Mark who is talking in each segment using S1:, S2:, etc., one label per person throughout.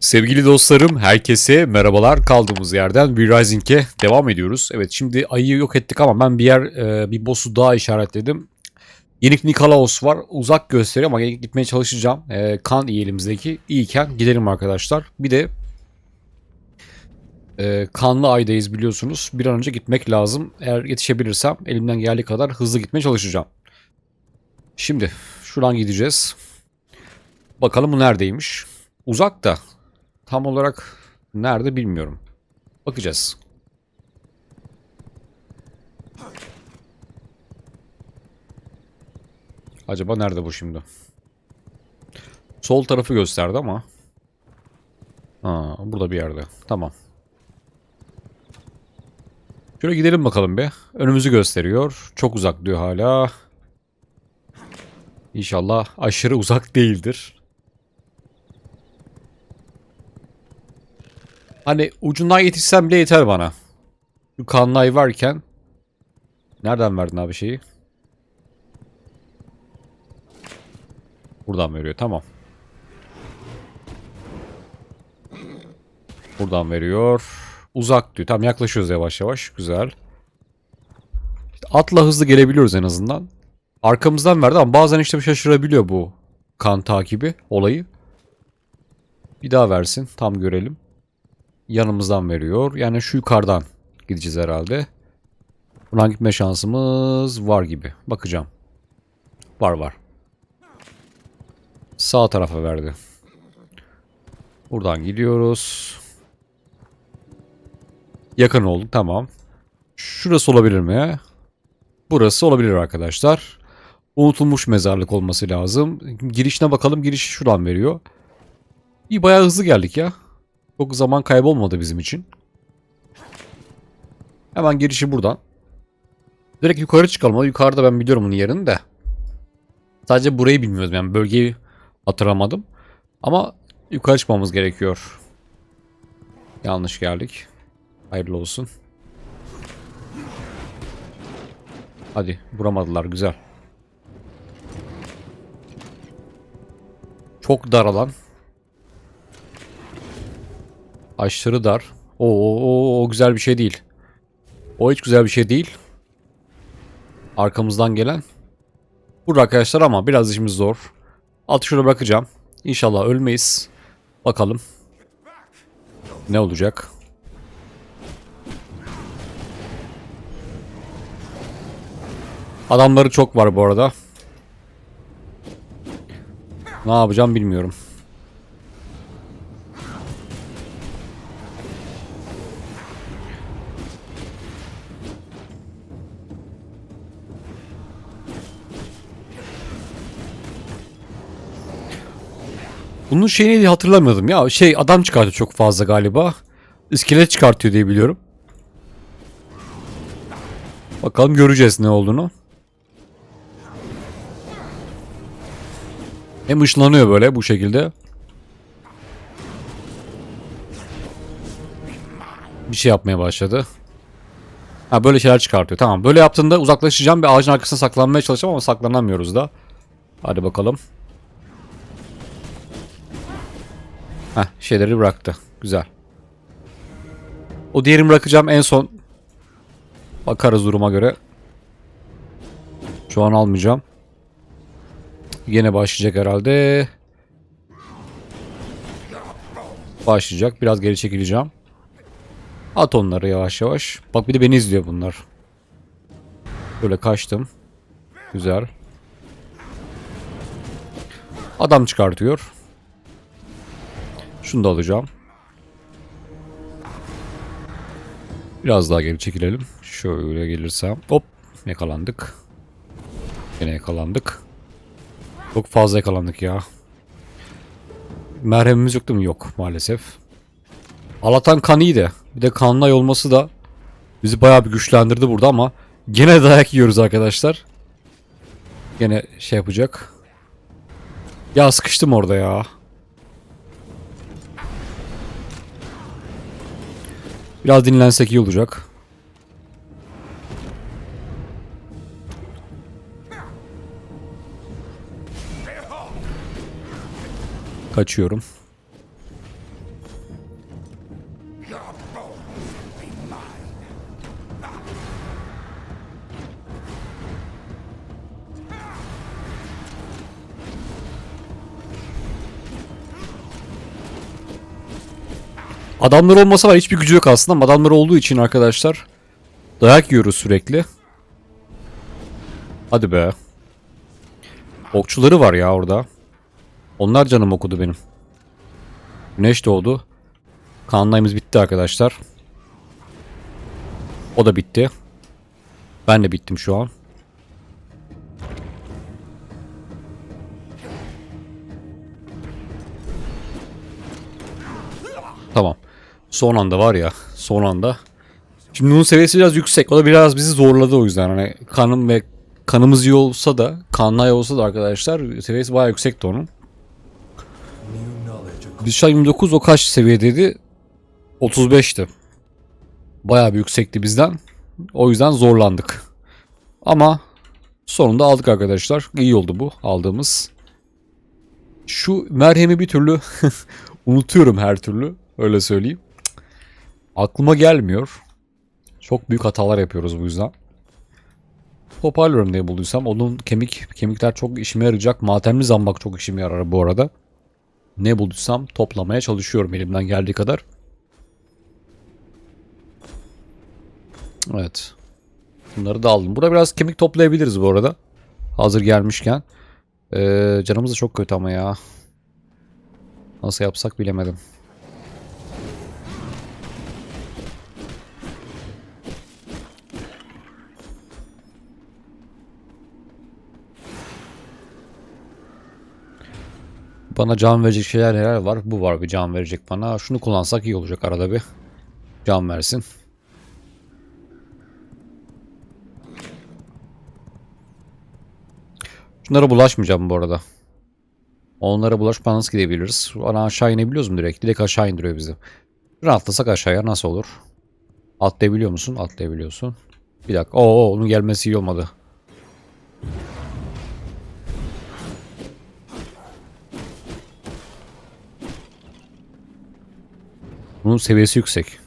S1: Sevgili dostlarım, herkese merhabalar. Kaldığımız yerden bir Rising'e devam ediyoruz. Evet, şimdi ayıyı yok ettik ama ben bir yer, e, bir boss'u daha işaretledim. Yenik Nikolaos var. Uzak gösteriyor ama gitmeye çalışacağım. E, kan iyi elimizdeki. İyiyken gidelim arkadaşlar. Bir de e, kanlı aydayız biliyorsunuz. Bir an önce gitmek lazım. Eğer yetişebilirsem elimden geldiği kadar hızlı gitmeye çalışacağım. Şimdi şuradan gideceğiz. Bakalım bu neredeymiş. Uzak da tam olarak nerede bilmiyorum. Bakacağız. Acaba nerede bu şimdi? Sol tarafı gösterdi ama. Ha, burada bir yerde. Tamam. Şöyle gidelim bakalım be. Önümüzü gösteriyor. Çok uzak diyor hala. İnşallah aşırı uzak değildir. Hani ucundan yetişsem bile yeter bana. Şu kanlay varken. Nereden verdin abi şeyi? Buradan veriyor tamam. Buradan veriyor. Uzak diyor. Tam yaklaşıyoruz yavaş yavaş. Güzel. Atla hızlı gelebiliyoruz en azından. Arkamızdan verdi ama bazen işte şaşırabiliyor bu kan takibi olayı. Bir daha versin. Tam görelim. Yanımızdan veriyor. Yani şu yukarıdan gideceğiz herhalde. Buradan gitme şansımız var gibi. Bakacağım. Var var. Sağ tarafa verdi. Buradan gidiyoruz. Yakın olduk tamam. Şurası olabilir mi? Burası olabilir arkadaşlar. Unutulmuş mezarlık olması lazım. Girişine bakalım. Girişi şuradan veriyor. İyi bayağı hızlı geldik ya. Çok zaman kaybolmadı bizim için. Hemen girişi buradan. Direkt yukarı çıkalım. Yukarıda ben biliyorum bunun yerini de. Sadece burayı bilmiyoruz. Yani bölgeyi hatırlamadım. Ama yukarı çıkmamız gerekiyor. Yanlış geldik. Hayırlı olsun. Hadi vuramadılar güzel. Çok dar alan. Aşırı dar. Oo, o, o güzel bir şey değil. O hiç güzel bir şey değil. Arkamızdan gelen. Burada arkadaşlar ama biraz işimiz zor. Altı şurada bırakacağım. İnşallah ölmeyiz. Bakalım. Ne olacak? Adamları çok var bu arada. Ne yapacağım bilmiyorum. Bunun şeyini hatırlamıyordum ya. Şey adam çıkartıyor çok fazla galiba. İskelet çıkartıyor diye biliyorum. Bakalım göreceğiz ne olduğunu. Hem ışınlanıyor böyle bu şekilde. Bir şey yapmaya başladı. Ha böyle şeyler çıkartıyor. Tamam. Böyle yaptığında uzaklaşacağım. Bir ağacın arkasına saklanmaya çalışacağım ama saklanamıyoruz da. Hadi bakalım. Heh şeyleri bıraktı. Güzel. O diğerini bırakacağım en son. Bakarız duruma göre. Şu an almayacağım. Yine başlayacak herhalde. Başlayacak. Biraz geri çekileceğim. At onları yavaş yavaş. Bak bir de beni izliyor bunlar. Böyle kaçtım. Güzel. Adam çıkartıyor. Şunu da alacağım. Biraz daha geri çekilelim. Şöyle gelirsem. Hop. Yakalandık. Yine yakalandık. Çok fazla yakalandık ya. Merhemimiz yok değil mi? Yok maalesef. Alatan kan iyi de. Bir de kanlay olması da bizi bayağı bir güçlendirdi burada ama gene dayak yiyoruz arkadaşlar. Gene şey yapacak. Ya sıkıştım orada ya. Biraz dinlensek iyi olacak. Kaçıyorum. Adamlar olmasa var hiçbir gücü yok aslında ama adamlar olduğu için arkadaşlar dayak yiyoruz sürekli. Hadi be. Okçuları var ya orada. Onlar canım okudu benim. Güneş doğdu. Kanlayımız bitti arkadaşlar. O da bitti. Ben de bittim şu an. Tamam. Son anda var ya. Son anda. Şimdi bunun seviyesi biraz yüksek. O da biraz bizi zorladı o yüzden. Hani kanım ve kanımız iyi olsa da kanlay olsa da arkadaşlar seviyesi bayağı yüksekti onun. Biz şu an 29 o kaç seviyedeydi? 35'ti. Bayağı bir yüksekti bizden. O yüzden zorlandık. Ama sonunda aldık arkadaşlar. İyi oldu bu aldığımız. Şu merhemi bir türlü unutuyorum her türlü. Öyle söyleyeyim. Aklıma gelmiyor. Çok büyük hatalar yapıyoruz bu yüzden. Toparlıyorum diye bulduysam. Onun kemik kemikler çok işime yarayacak. Matemli zambak çok işime yarar bu arada. Ne bulduysam toplamaya çalışıyorum elimden geldiği kadar. Evet. Bunları da aldım. Burada biraz kemik toplayabiliriz bu arada. Hazır gelmişken. Ee, canımız da çok kötü ama ya. Nasıl yapsak bilemedim. Bana can verecek şeyler neler var? Bu var bir can verecek bana. Şunu kullansak iyi olacak arada bir. Can versin. Şunlara bulaşmayacağım bu arada. Onlara bulaşmadan nasıl gidebiliriz? Ana aşağı inebiliyoruz mu direkt? Direkt aşağı indiriyor bizi. Bir atlasak aşağıya nasıl olur? Atlayabiliyor musun? Atlayabiliyorsun. Bir dakika. Oo onun gelmesi iyi olmadı. Bunun seviyesi yüksek.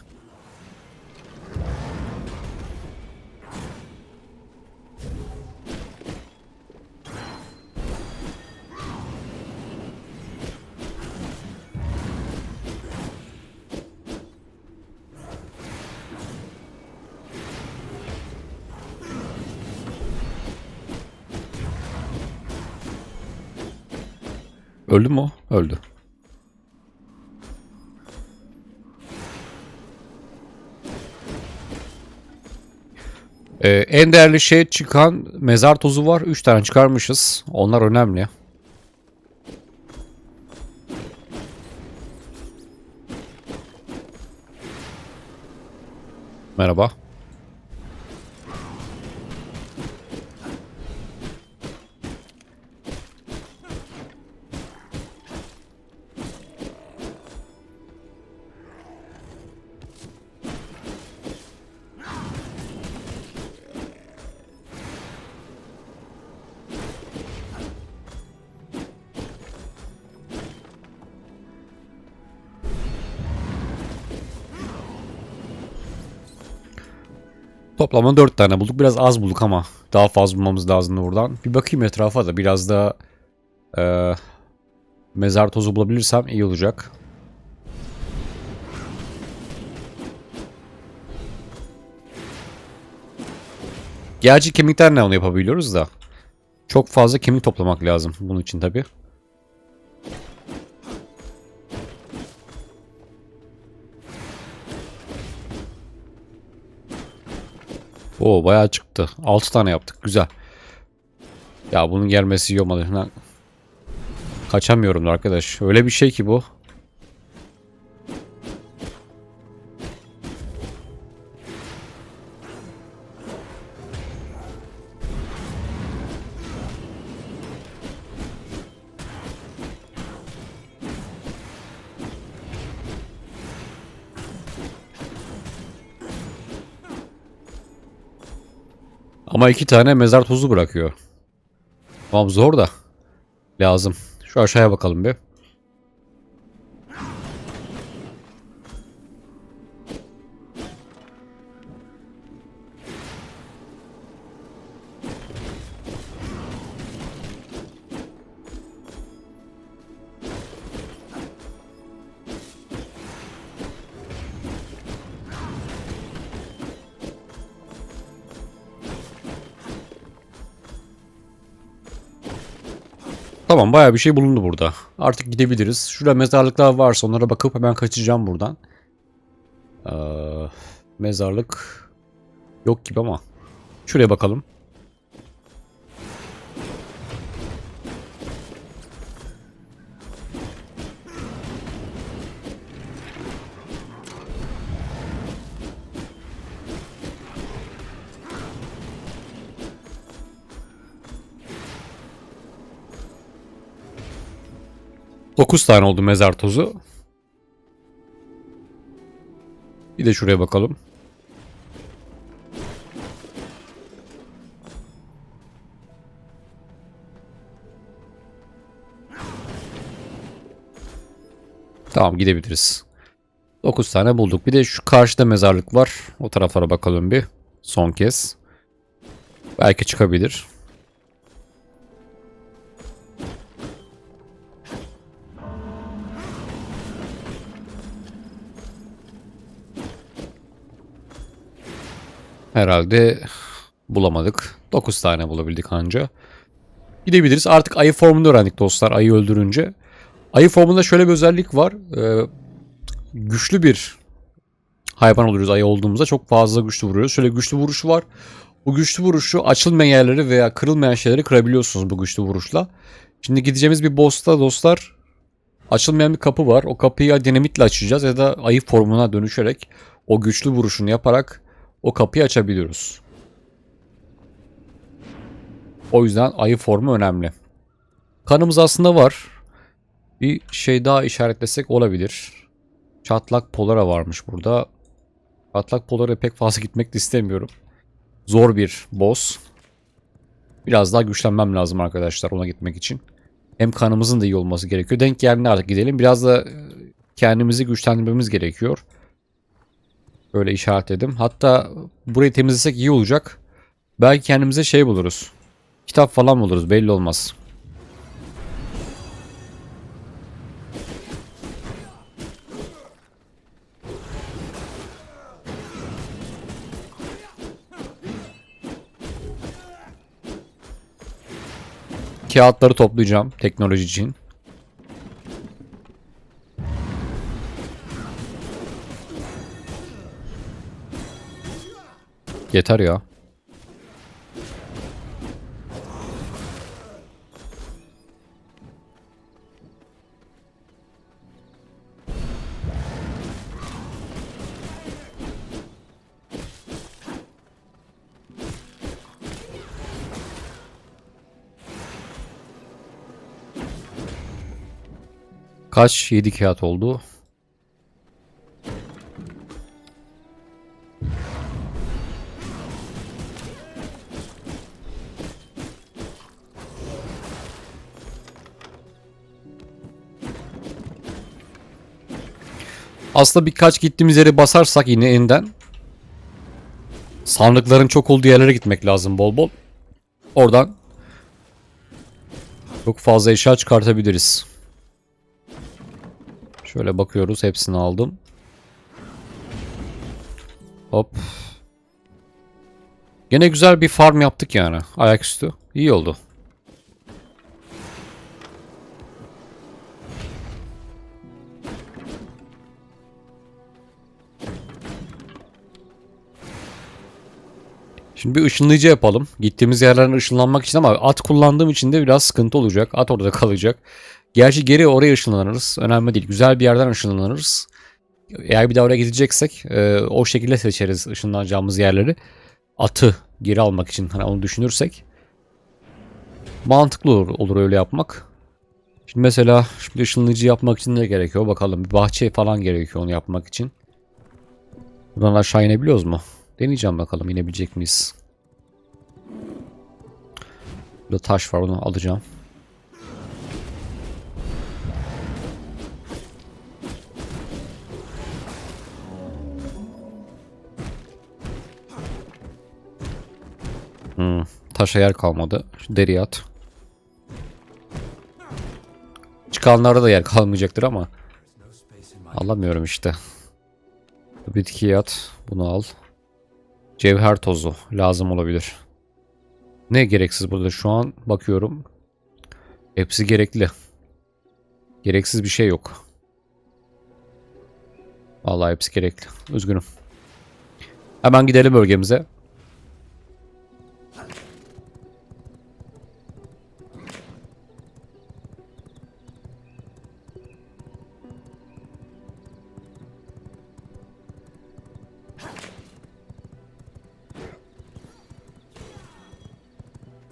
S1: Öldü mü o? Öldü. Ee, en değerli şey çıkan mezar tozu var. 3 tane çıkarmışız. Onlar önemli. Merhaba. Toplamda 4 tane bulduk. Biraz az bulduk ama daha fazla bulmamız lazım buradan. Bir bakayım etrafa da biraz daha e, mezar tozu bulabilirsem iyi olacak. Gerçi kemiklerle onu yapabiliyoruz da. Çok fazla kemik toplamak lazım bunun için tabi. Oo bayağı çıktı. 6 tane yaptık. Güzel. Ya bunun gelmesi iyi olmadı. Kaçamıyorum da arkadaş. Öyle bir şey ki bu. Ama iki tane mezar tozu bırakıyor. Tamam zor da. Lazım. Şu aşağıya bakalım bir. Tamam bayağı bir şey bulundu burada. Artık gidebiliriz. Şurada mezarlıklar varsa onlara bakıp hemen kaçacağım buradan. Ee, mezarlık yok gibi ama. Şuraya bakalım. Dokuz tane oldu mezar tozu. Bir de şuraya bakalım. Tamam gidebiliriz. 9 tane bulduk. Bir de şu karşıda mezarlık var. O taraflara bakalım bir. Son kez. Belki çıkabilir. Herhalde bulamadık. 9 tane bulabildik anca. Gidebiliriz. Artık ayı formunu öğrendik dostlar ayı öldürünce. Ayı formunda şöyle bir özellik var. Ee, güçlü bir hayvan oluyoruz ayı olduğumuzda. Çok fazla güçlü vuruyoruz. Şöyle güçlü vuruşu var. Bu güçlü vuruşu açılmayan yerleri veya kırılmayan şeyleri kırabiliyorsunuz bu güçlü vuruşla. Şimdi gideceğimiz bir boss'ta dostlar açılmayan bir kapı var. O kapıyı ya dinamitle açacağız ya da ayı formuna dönüşerek o güçlü vuruşunu yaparak o kapıyı açabiliyoruz. O yüzden ayı formu önemli. Kanımız aslında var. Bir şey daha işaretlesek olabilir. Çatlak Polara varmış burada. Çatlak Polara pek fazla gitmek de istemiyorum. Zor bir boss. Biraz daha güçlenmem lazım arkadaşlar ona gitmek için. Hem kanımızın da iyi olması gerekiyor. Denk geldiğinde artık gidelim. Biraz da kendimizi güçlendirmemiz gerekiyor. Böyle işaretledim. Hatta burayı temizlesek iyi olacak. Belki kendimize şey buluruz. Kitap falan buluruz belli olmaz. Kağıtları toplayacağım teknoloji için. Yeter ya. Kaç? 7 kağıt oldu. Aslında birkaç gittiğimiz yere basarsak yine yeniden sandıkların çok olduğu yerlere gitmek lazım bol bol. Oradan çok fazla eşya çıkartabiliriz. Şöyle bakıyoruz. Hepsini aldım. Hop. Gene güzel bir farm yaptık yani. Ayaküstü. İyi oldu. Şimdi bir ışınlayıcı yapalım. Gittiğimiz yerlerden ışınlanmak için ama at kullandığım için de biraz sıkıntı olacak. At orada kalacak. Gerçi geri oraya ışınlanırız. Önemli değil. Güzel bir yerden ışınlanırız. Eğer bir daha oraya gideceksek e, o şekilde seçeriz ışınlanacağımız yerleri. Atı geri almak için hani onu düşünürsek. Mantıklı olur, olur öyle yapmak. Şimdi mesela şimdi ışınlayıcı yapmak için ne gerekiyor bakalım. Bir bahçe falan gerekiyor onu yapmak için. Buradan aşağı inebiliyoruz mu? Deneyeceğim bakalım inebilecek miyiz? Burada taş var onu alacağım. Hmm, taşa yer kalmadı. Şu deriye at. Çıkanlarda da yer kalmayacaktır ama. Alamıyorum işte. Bitkiyi at. Bunu al. Cevher tozu lazım olabilir. Ne gereksiz burada şu an bakıyorum. Hepsi gerekli. Gereksiz bir şey yok. Vallahi hepsi gerekli. Üzgünüm. Hemen gidelim bölgemize.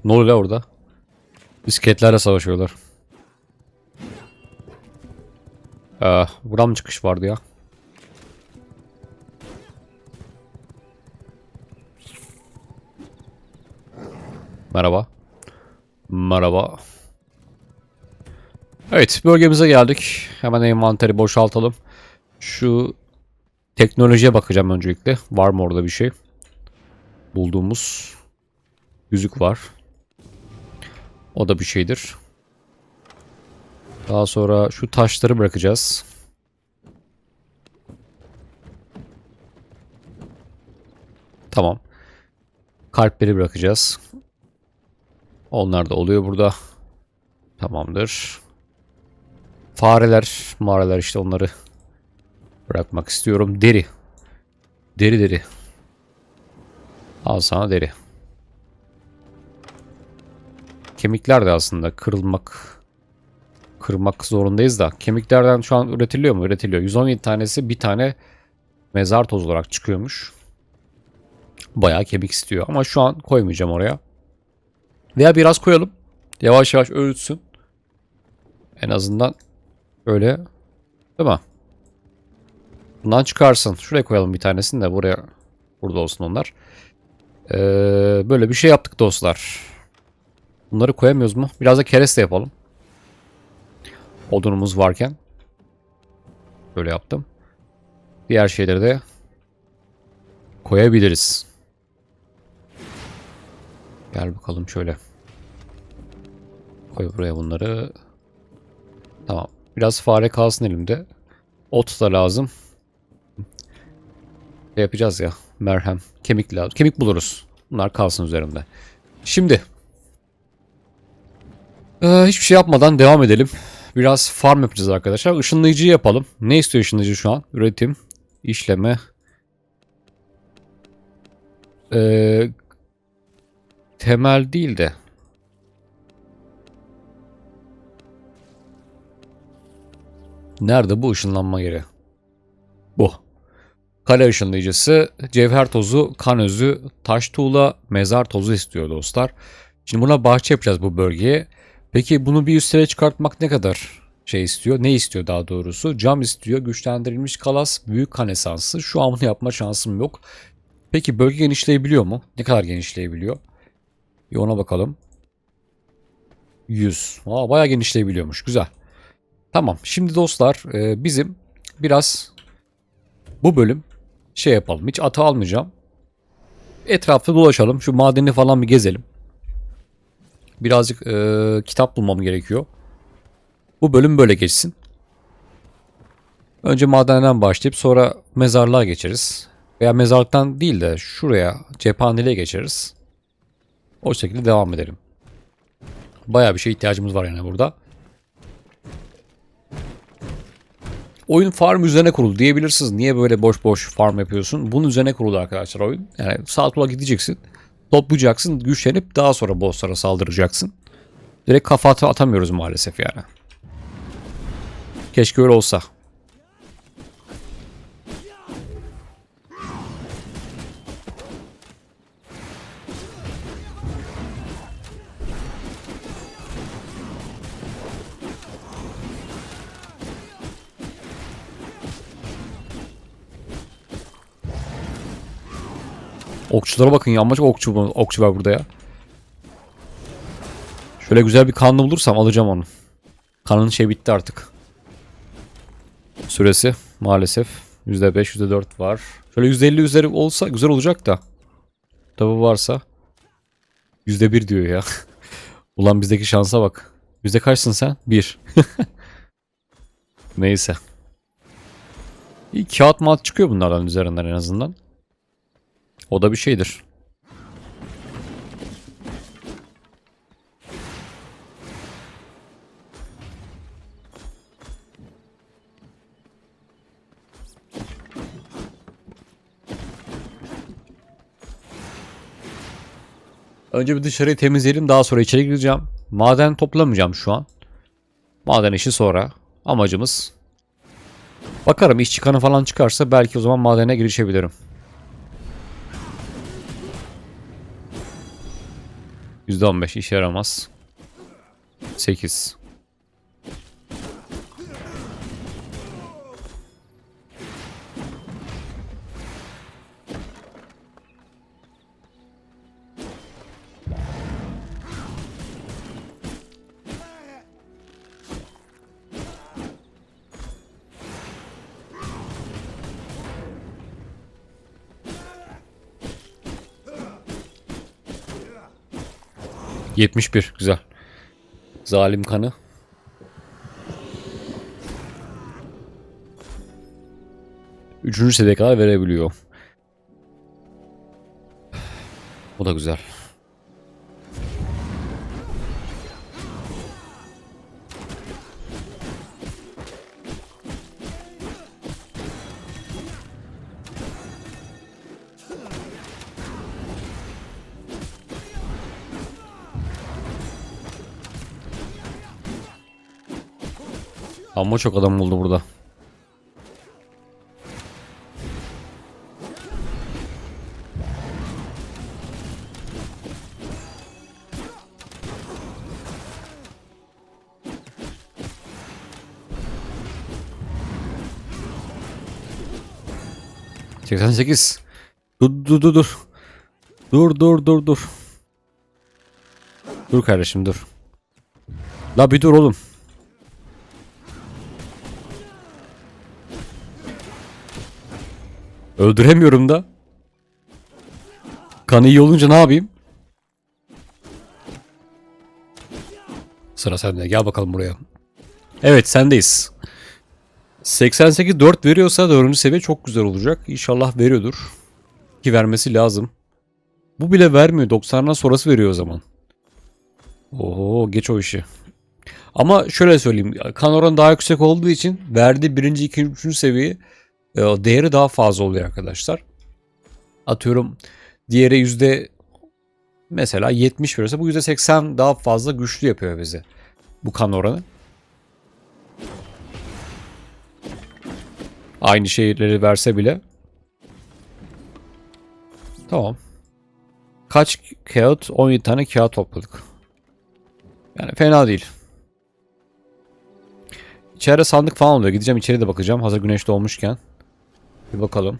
S1: Ne oluyor orada? Bisikletlerle savaşıyorlar. Ee, buradan mı çıkış vardı ya? Merhaba. Merhaba. Evet bölgemize geldik. Hemen envanteri boşaltalım. Şu teknolojiye bakacağım öncelikle. Var mı orada bir şey? Bulduğumuz yüzük var. O da bir şeydir. Daha sonra şu taşları bırakacağız. Tamam. Kalpleri bırakacağız. Onlar da oluyor burada. Tamamdır. Fareler, mağaralar işte onları bırakmak istiyorum. Deri. Deri deri. Al sana deri. Kemikler de aslında kırılmak kırmak zorundayız da. Kemiklerden şu an üretiliyor mu? Üretiliyor. 117 tanesi bir tane mezar tozu olarak çıkıyormuş. Bayağı kemik istiyor ama şu an koymayacağım oraya. Veya biraz koyalım. Yavaş yavaş öğütsün. En azından öyle. Değil mi? Bundan çıkarsın. Şuraya koyalım bir tanesini de buraya. Burada olsun onlar. Ee, böyle bir şey yaptık dostlar. Bunları koyamıyoruz mu? Biraz da kereste yapalım. Odunumuz varken. Böyle yaptım. Diğer şeyleri de koyabiliriz. Gel bakalım şöyle. Koy buraya bunları. Tamam. Biraz fare kalsın elimde. Ot da lazım. Ne yapacağız ya? Merhem. Kemik lazım. Kemik buluruz. Bunlar kalsın üzerimde. Şimdi. Ee, hiçbir şey yapmadan devam edelim. Biraz farm yapacağız arkadaşlar. Işınlayıcı yapalım. Ne istiyor ışınlayıcı şu an? Üretim, işleme. Ee, temel değil de. Nerede bu ışınlanma yeri? Bu. Kale ışınlayıcısı, cevher tozu, kan özü, taş tuğla, mezar tozu istiyor dostlar. Şimdi buna bahçe yapacağız bu bölgeye. Peki bunu bir üst çıkartmak ne kadar şey istiyor? Ne istiyor daha doğrusu? Cam istiyor, güçlendirilmiş kalas, büyük kan. Şu an bunu yapma şansım yok. Peki bölge genişleyebiliyor mu? Ne kadar genişleyebiliyor? Bir ona bakalım. 100. Aa, bayağı genişleyebiliyormuş. Güzel. Tamam. Şimdi dostlar e, bizim biraz bu bölüm şey yapalım. Hiç atı almayacağım. Etrafta dolaşalım. Şu madeni falan bir gezelim. Birazcık e, kitap bulmam gerekiyor. Bu bölüm böyle geçsin. Önce madenden başlayıp sonra mezarlığa geçeriz. Veya mezarlıktan değil de şuraya cephaneliğe geçeriz. O şekilde devam edelim. Baya bir şey ihtiyacımız var yani burada. Oyun farm üzerine kuruldu diyebilirsiniz. Niye böyle boş boş farm yapıyorsun? Bunun üzerine kuruldu arkadaşlar oyun. Yani sağa sola gideceksin. Toplayacaksın, güçlenip daha sonra bosslara saldıracaksın. Direkt kafa at- atamıyoruz maalesef yani. Keşke öyle olsa. Okçulara bakın ya. Amacık okçu, okçu var burada ya. Şöyle güzel bir kanlı bulursam alacağım onu. Kanın şey bitti artık. Süresi maalesef. %5, %4 var. Şöyle %50 üzeri olsa güzel olacak da. Tabi varsa. %1 diyor ya. Ulan bizdeki şansa bak. Yüzde kaçsın sen? 1. Neyse. İyi kağıt mat çıkıyor bunlardan üzerinden en azından. O da bir şeydir. Önce bir dışarıyı temizleyelim daha sonra içeri gireceğim. Maden toplamayacağım şu an. Maden işi sonra. Amacımız. Bakarım iş çıkanı falan çıkarsa belki o zaman madene girişebilirim. %15 işe yaramaz. 8. Yetmiş bir güzel. Zalim kanı. Üçüncü seviyeye kadar verebiliyor. O da güzel. Ama çok adam oldu burada. Seksen sekiz. Dur dur dur dur. Dur dur dur dur. Dur kardeşim dur. La bir dur oğlum. Öldüremiyorum da. Kanı iyi olunca ne yapayım? Sıra sende. Gel bakalım buraya. Evet sendeyiz. 88 4 veriyorsa 4. seviye çok güzel olacak. İnşallah veriyordur. Ki vermesi lazım. Bu bile vermiyor. 90'dan sonrası veriyor o zaman. Oo geç o işi. Ama şöyle söyleyeyim. Kan oranı daha yüksek olduğu için verdiği birinci, ikinci, üçüncü seviyeyi e, değeri daha fazla oluyor arkadaşlar. Atıyorum diğeri yüzde mesela 70 veriyorsa bu yüzde 80 daha fazla güçlü yapıyor bizi. Bu kan oranı. Aynı şeyleri verse bile. Tamam. Kaç kağıt? 17 tane kağıt topladık. Yani fena değil. İçeride sandık falan oluyor. Gideceğim içeri de bakacağım. Hazır güneş doğmuşken. Bir bakalım.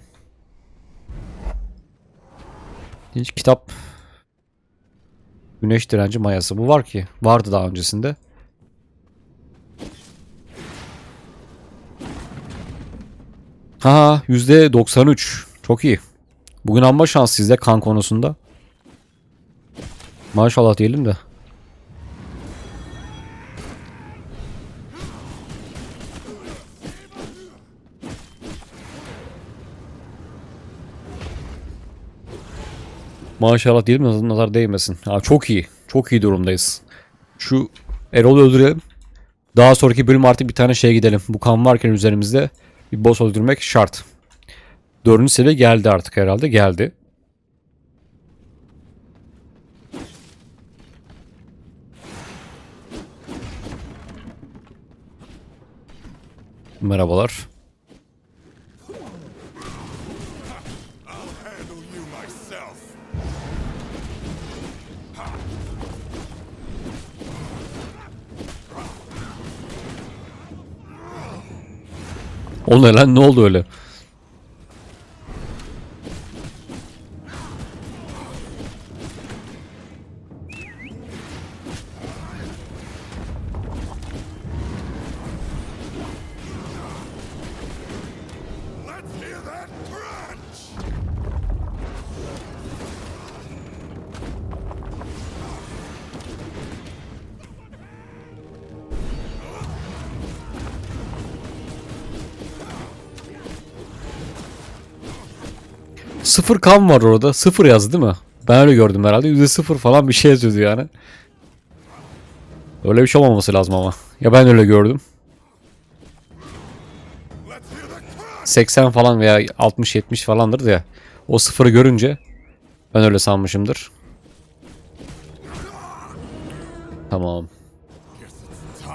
S1: Hiç kitap. Güneş direnci mayası. Bu var ki. Vardı daha öncesinde. Ha %93. Çok iyi. Bugün amma şanslıyız ya kan konusunda. Maşallah diyelim de. Maşallah diyelim nazar, değmesin. Ha, çok iyi. Çok iyi durumdayız. Şu Erol'u öldürelim. Daha sonraki bölüm artık bir tane şeye gidelim. Bu kan varken üzerimizde bir boss öldürmek şart. Dördüncü seviye geldi artık herhalde. Geldi. Merhabalar. O ne lan ne oldu öyle? Sıfır kan var orada. Sıfır yazdı değil mi? Ben öyle gördüm herhalde. Yüzde sıfır falan bir şey yazıyordu yani. Öyle bir şey olmaması lazım ama. Ya ben öyle gördüm.
S2: Let's hear the crunch!
S1: 80 falan veya 60-70 falandır ya. O sıfırı görünce ben öyle sanmışımdır. Tamam.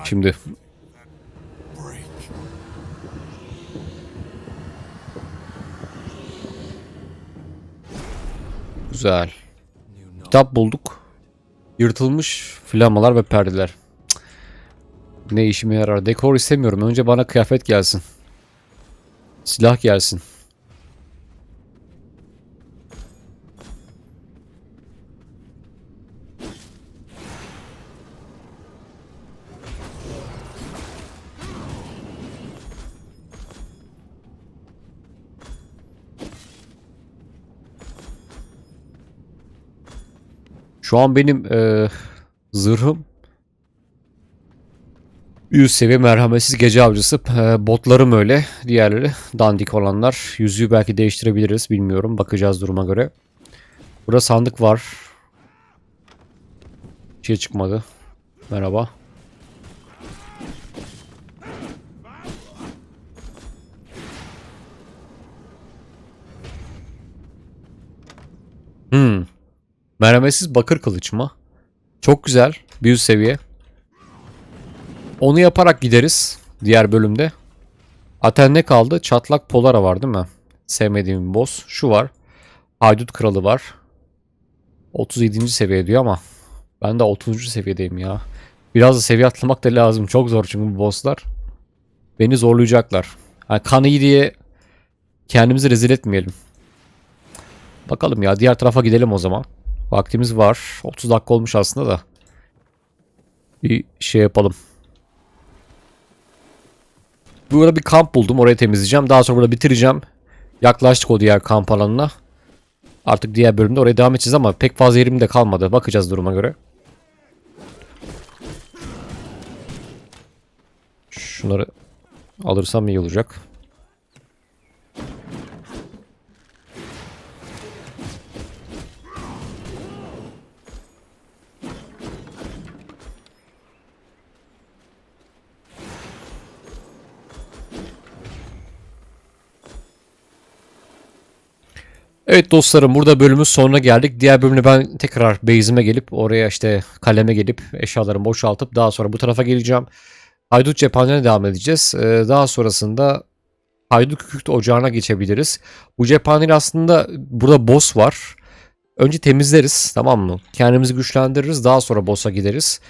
S1: Şimdi güzel. Kitap bulduk. Yırtılmış flamalar ve perdeler. Ne işime yarar? Dekor istemiyorum. Önce bana kıyafet gelsin. Silah gelsin. Şu an benim eee, zırhım 100 seviye merhametsiz gece avcısı. Eee, botlarım öyle. Diğerleri dandik olanlar. Yüzüğü belki değiştirebiliriz. Bilmiyorum. Bakacağız duruma göre. Burada sandık var. Bir şey çıkmadı. Merhaba. Hmm. Merhametsiz bakır kılıç mı? Çok güzel. Bir seviye. Onu yaparak gideriz. Diğer bölümde. Aten ne kaldı? Çatlak Polara var değil mi? Sevmediğim boss. Şu var. Haydut Kralı var. 37. seviye diyor ama ben de 30. seviyedeyim ya. Biraz da seviye atlamak da lazım. Çok zor çünkü bu bosslar. Beni zorlayacaklar. Yani kan iyi diye kendimizi rezil etmeyelim. Bakalım ya diğer tarafa gidelim o zaman. Vaktimiz var. 30 dakika olmuş aslında da. Bir şey yapalım. Burada bir kamp buldum. Orayı temizleyeceğim. Daha sonra burada bitireceğim. Yaklaştık o diğer kamp alanına. Artık diğer bölümde oraya devam edeceğiz ama pek fazla yerim de kalmadı. Bakacağız duruma göre. Şunları alırsam iyi olacak. Evet dostlarım burada bölümün sonuna geldik. Diğer bölümde ben tekrar base'ime gelip oraya işte kaleme gelip eşyalarımı boşaltıp daha sonra bu tarafa geleceğim. Haydut cephanelerine devam edeceğiz. Ee, daha sonrasında Haydut kükürt ocağına geçebiliriz. Bu cephanede aslında burada boss var. Önce temizleriz tamam mı? Kendimizi güçlendiririz daha sonra boss'a gideriz.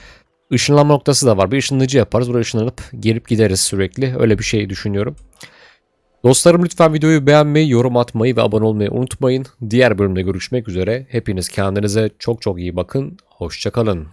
S1: Işınlanma noktası da var. Bir ışınlayıcı yaparız. Buraya ışınlanıp gelip gideriz sürekli. Öyle bir şey düşünüyorum. Dostlarım lütfen videoyu beğenmeyi, yorum atmayı ve abone olmayı unutmayın. Diğer bölümde görüşmek üzere. Hepiniz kendinize çok çok iyi bakın. Hoşçakalın.